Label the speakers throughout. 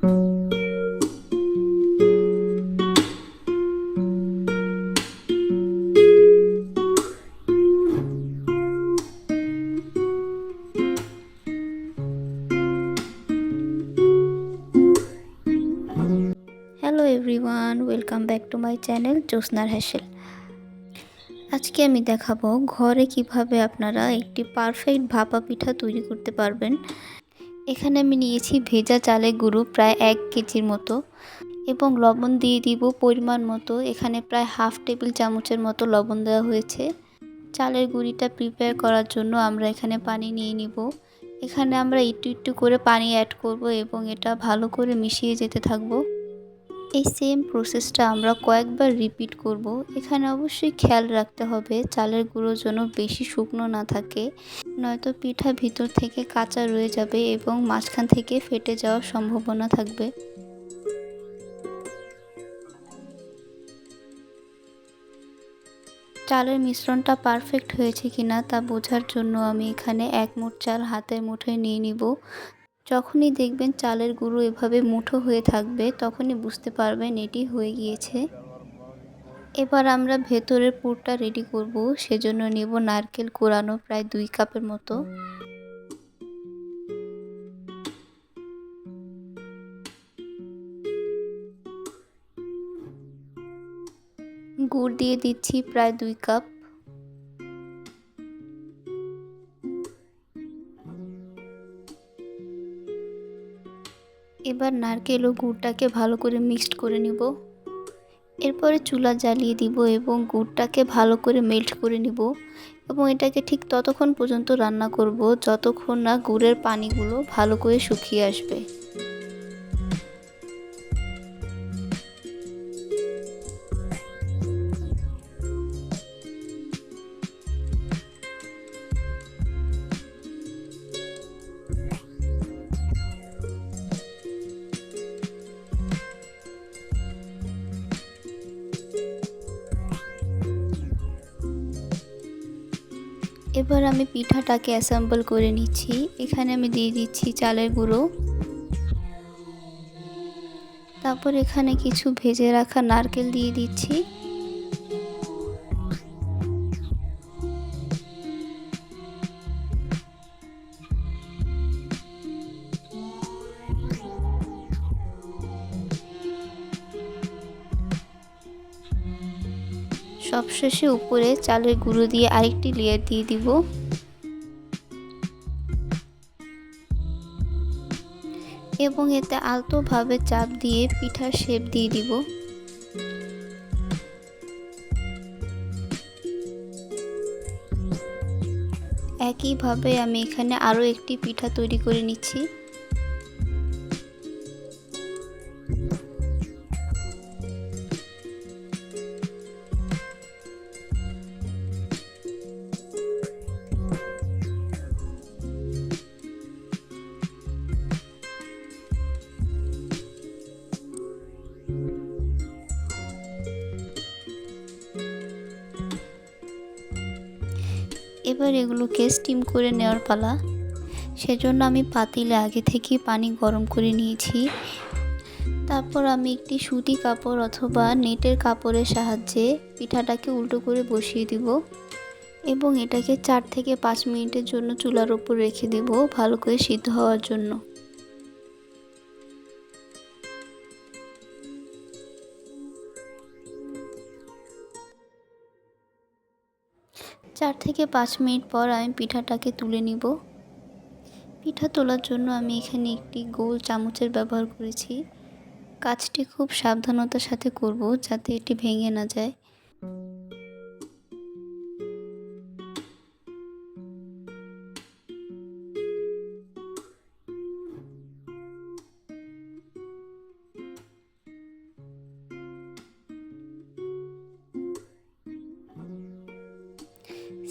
Speaker 1: Hello everyone welcome back to my channel জ্যোৎস্নার hassle আজকে আমি দেখাবো ঘরে কীভাবে আপনারা একটি পারফেক্ট ভাপা পিঠা তৈরি করতে পারবেন। এখানে আমি নিয়েছি ভেজা চালের গুঁড়ো প্রায় এক কেজির মতো এবং লবণ দিয়ে দিব পরিমাণ মতো। এখানে প্রায় হাফ টেবিল চামচের মতো লবণ দেওয়া হয়েছে। চালের গুঁড়িটা প্রিপেয়ার করার জন্য আমরা এখানে পানি নিয়ে নিব। এখানে আমরা একটু একটু করে পানি অ্যাড করব এবং এটা ভালো করে মিশিয়ে যেতে থাকব। এই সেম প্রসেসটা আমরা কয়েকবার রিপিট করব। এখানে অবশ্যই খেয়াল রাখতে হবে, চালের গুঁড়ো যেন বেশি শুকনো না থাকে, নয়তো পিঠা ভিতর থেকে কাঁচা রয়ে যাবে এবং মাঝখান থেকে ফেটে যাওয়ার সম্ভাবনা থাকবে। চালের মিশ্রণটা পারফেক্ট হয়েছে কিনা তা বোঝার জন্য আমি এখানে এক মুঠ চাল হাতের মুঠোয় নিয়ে নিব। যখনই দেখবেন চালের গুঁড়ো এভাবে মুঠো হয়ে থাকবে, তখনই বুঝতে পারবেন এটি হয়ে গিয়েছে। এবার আমরা ভেতরের পুরটা রেডি করব। সেজন্য নেব নারকেল কোরানো প্রায় দুই কাপের মতো। গুড় দিয়ে দিচ্ছি প্রায় দুই কাপ। এবার নারকেল ও গুড়টাকে ভালো করে মিক্সড করে নিব। এরপরে চুলা জ্বালিয়ে দিব এবং গুড়টাকে ভালো করে মেল্ট করে নিব এবং এটাকে ঠিক ততক্ষণ পর্যন্ত রান্না করব, যতক্ষণ না গুড়ের পানিগুলো ভালো করে শুকিয়ে আসবে। এবার আমি পিঠাটাকে অ্যাসেম্বল করে নিচ্ছি। এখানে আমি দিয়ে দিচ্ছি চালের গুঁড়ো। তারপর এখানে কিছু ভেজে রাখা নারকেল দিয়ে দিচ্ছি। সবশেষে উপরে চালের গুঁড়ো দিয়ে আরেকটি লেয়ার দিয়ে দিব। এবং এতে আলতোভাবে চাপ দিয়ে পিঠার শেপ দিয়ে দিব। একইভাবে আমি এখানে আরও একটি পিঠা তৈরি করে নিচ্ছি। এবার এগুলোকে স্টিম করে নেওয়ার পালা। সেজন্য আমি পাতিলে আগে থেকে পানি গরম করে নিয়েছি। তারপর আমি একটি সুতি কাপড় অথবা নেটের কাপড়ের সাহায্যে পিঠাটাকে উল্টো করে বসিয়ে দিব এবং এটাকে চার থেকে পাঁচ মিনিটের জন্য চুলার ওপর রেখে দেব ভালো করে সিদ্ধ হওয়ার জন্য। চার থেকে পাঁচ মিনিট পর আমি পিঠাটাকে তুলে নিব। পিঠা তোলার জন্য আমি এখানে একটি গোল চামচের ব্যবহার করেছি। কাজটি খুব সাবধানতার সাথে করব যাতে এটি ভেঙে না যায়।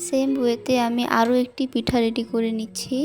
Speaker 1: সেম ওয়েতে আমি আরও একটি পিঠা রেডি করে নিচ্ছি।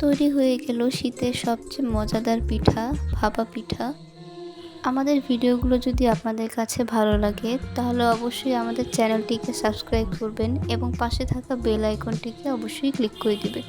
Speaker 1: তৈরি হয়ে গেল শীতের সবচেয়ে মজাদার পিঠা, ভাপা পিঠা। আমাদের ভিডিওগুলো যদি আপনাদের কাছে ভালো লাগে, তাহলে অবশ্যই আমাদের চ্যানেলটিকে সাবস্ক্রাইব করবেন এবং পাশে থাকা বেল আইকনটিকে অবশ্যই ক্লিক করে দেবেন।